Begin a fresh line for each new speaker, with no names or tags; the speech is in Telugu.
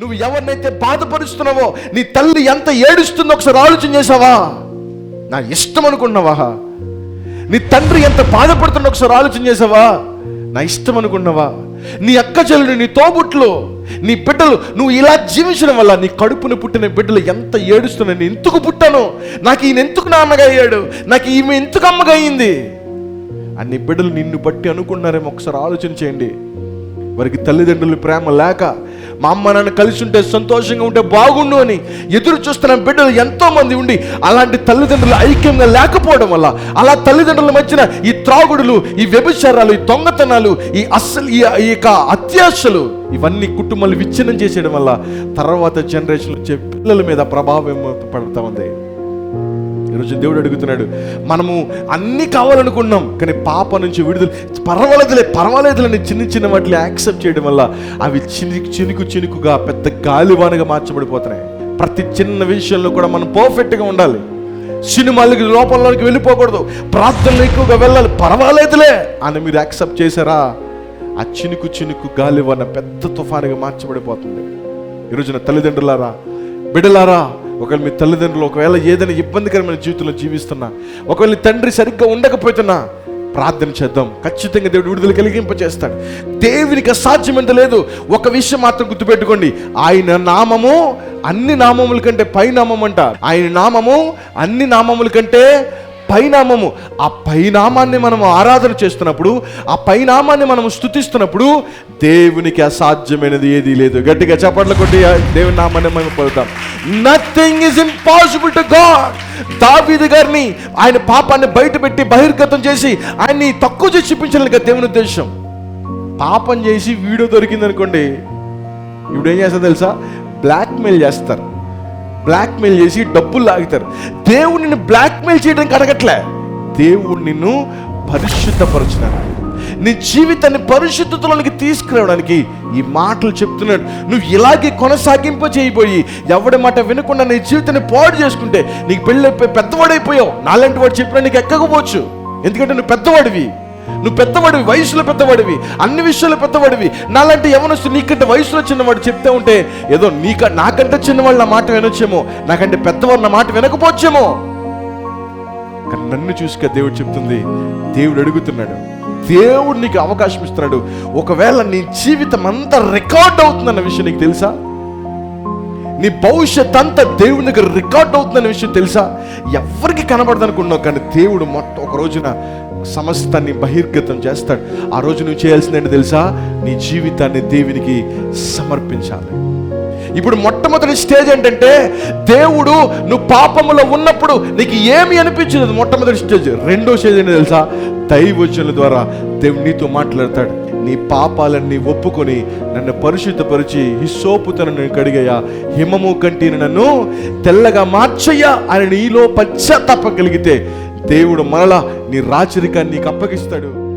నువ్వు ఎవరినైతే బాధపరుస్తున్నావో నీ తల్లి ఎంత ఏడుస్తుందో ఒకసారి ఆలోచన చేసావా నా ఇష్టం అనుకున్నావా? నీ తండ్రి ఎంత బాధపడుతున్నా ఒకసారి ఆలోచన చేసావా నా ఇష్టం అనుకున్నావా? నీ అక్క చెల్లెలు నీ తోబుట్లు నీ బిడ్డలు నువ్వు ఇలా జీవించడం వల్ల నీ కడుపున పుట్టిన బిడ్డలు ఎంత ఏడుస్తున్నాయి? నేను ఎందుకు పుట్టాను? నాకు ఈయన ఎందుకు నాన్నగా అయ్యాడు? నాకు ఈమె ఎందుకు అమ్మగా అయింది? అన్ని బిడ్డలు నిన్ను బట్టి అనుకున్నారేమో ఒకసారి ఆలోచన చేయండి. వారికి తల్లిదండ్రులు ప్రేమ లేక మా అమ్మ నాన్న కలిసి ఉంటే సంతోషంగా ఉంటే బాగుండు అని ఎదురు చూస్తున్న బిడ్డలు ఎంతో మంది ఉండి అలాంటి తల్లిదండ్రులు ఐక్యంగా లేకపోవడం వల్ల అలా తల్లిదండ్రుల మధ్యన ఈ త్రాగుడులు ఈ వ్యభిచారాలు ఈ దొంగతనాలు ఈ అస్సలు ఈ ఈ యొక్క అత్యాశలు ఇవన్నీ కుటుంబాలు విచ్ఛిన్నం చేసేయడం వల్ల తర్వాత జనరేషన్ వచ్చే పిల్లల మీద ప్రభావం పడుతూ ఉంది. ఈరోజు దేవుడు అడుగుతున్నాడు మనము అన్ని కావాలనుకున్నాం కానీ పాప నుంచి విడుదల పర్వాలేదులే పర్వాలేదులని చిన్న చిన్న వాటిని యాక్సెప్ట్ చేయడం వల్ల అవి చినుకు చినుకు చినుకుగా పెద్ద గాలివానగా మార్చబడిపోతున్నాయి. ప్రతి చిన్న విషయంలో కూడా మనం పర్ఫెక్ట్గా ఉండాలి. సినిమాలకి లోపంలోకి వెళ్ళిపోకూడదు. ప్రార్థనలు ఎక్కువగా వెళ్ళాలి. పర్వాలేదులే అని మీరు యాక్సెప్ట్ చేశారా? ఆ చినుకు చినుకు గాలివాన పెద్ద తుఫానుగా మార్చబడిపోతుంది. ఈరోజున తల్లిదండ్రులారా బిడ్డలారా ఒకవేళ మీ తల్లిదండ్రులు ఒకవేళ ఏదైనా ఇబ్బందికరమైన జీవితంలో జీవిస్తున్నా ఒకవేళ తండ్రి సరిగ్గా ఉండకపోతున్నా ప్రార్థన చేద్దాం. ఖచ్చితంగా దేవుడు విడుదల కలిగింపచేస్తాడు. దేవునికి అసాధ్యమంత లేదు. ఒక విషయం మాత్రం గుర్తుపెట్టుకోండి. ఆయన నామము అన్ని నామముల కంటే పై నామం అంట. ఆయన నామము అన్ని నామముల కంటే పైనామము ఆ పైనామాన్ని మనం ఆరాధన చేస్తున్నప్పుడు ఆ పైనామాన్ని మనం స్థుతిస్తున్నప్పుడు దేవునికి అసాధ్యమైనది ఏదీ లేదు. గట్టిగా చప్పట్ల కొట్టి ఆ దేవుని నామాన్ని మనం పొందుతాం. Nothing is impossible to God దావీదు గారిని ఆయన పాపాన్ని బయటపెట్టి బహిర్గతం చేసి ఆయన్ని తక్కువ చేసి చూపించాలని కదా దేవుని ఉద్దేశం. పాపం చేసి వీడియో దొరికింది అనుకోండి ఇప్పుడు ఏం చేస్తా తెలుసా? బ్లాక్మెయిల్ చేస్తారు. బ్లాక్మెయిల్ చేసి డబ్బులు లాగుతారు. దేవుడు నిన్ను బ్లాక్మెయిల్ చేయడానికి అడగట్లే. దేవుడు నిన్ను పరిశుద్ధపరచున్నాడు. నీ జీవితాన్ని పరిశుద్ధతలోనికి తీసుకురావడానికి ఈ మాటలు చెప్తున్నాడు. నువ్వు ఇలాగే కొనసాగింప చేయబోయి ఎవడి మాట వినకుండా నీ జీవితాన్ని పాడు చేసుకుంటే నీకు పెళ్ళి పెద్దవాడైపోయావు. నాలాంటి వాడు చెప్పినా నీకు ఎక్కకపోవచ్చు. ఎందుకంటే నువ్వు పెద్దవాడివి. నువ్వు పెద్దవాడివి వయసులో పెద్దవాడివి అన్ని విషయాలు పెద్దవాడివి. నాలాంటి యవనస్తు నీకంటే వయసులో చిన్నవాడు చెప్తే ఉంటే ఏదో నీక నాకంటే చిన్నవాళ్ళు నా మాట వినొచ్చేమో నాకంటే పెద్దవాళ్ళు నా మాట వినకపోవచ్చేమో. కానీ నన్ను చూసుక దేవుడు చెప్తుంది దేవుడు అడుగుతున్నాడు దేవుడు నీకు అవకాశం ఇస్తున్నాడు. ఒకవేళ నీ జీవితం అంతా రికార్డ్ అవుతుందన్న విషయం నీకు తెలుసా? నీ భవిష్యత్ అంతా దేవుని దగ్గర రికార్డ్ అవుతుందనే విషయం తెలుసా? ఎవరికి కనబడదు అనుకున్నావు కానీ దేవుడు మొత్తం ఒక రోజున సమస్తాన్ని బహిర్గతం చేస్తాడు. ఆ రోజు నువ్వు చేయాల్సింది తెలుసా? నీ జీవితాన్ని దేవునికి సమర్పించాలి. ఇప్పుడు మొట్టమొదటి స్టేజ్ ఏంటంటే దేవుడు నువ్వు పాపములో ఉన్నప్పుడు నీకు ఏమి అనిపించదు మొట్టమొదటి స్టేజ్. రెండో స్టేజ్ ఏంటో తెలుసా? దైవచనుల ద్వారా దేవుడు నీతో మాట్లాడతాడు. నీ పాపాలన్నీ ఒప్పుకొని నన్ను పరిశుద్ధపరిచి హిస్సోపుతను నేను కడిగయ్యా హిమము కంటిని నన్ను తెల్లగా మార్చయ్యా. అని నీలో పశ్చాత్తాపం కలిగితే దేవుడు మరలా నీ రాచరికాన్ని నీకు అప్పగిస్తాడు.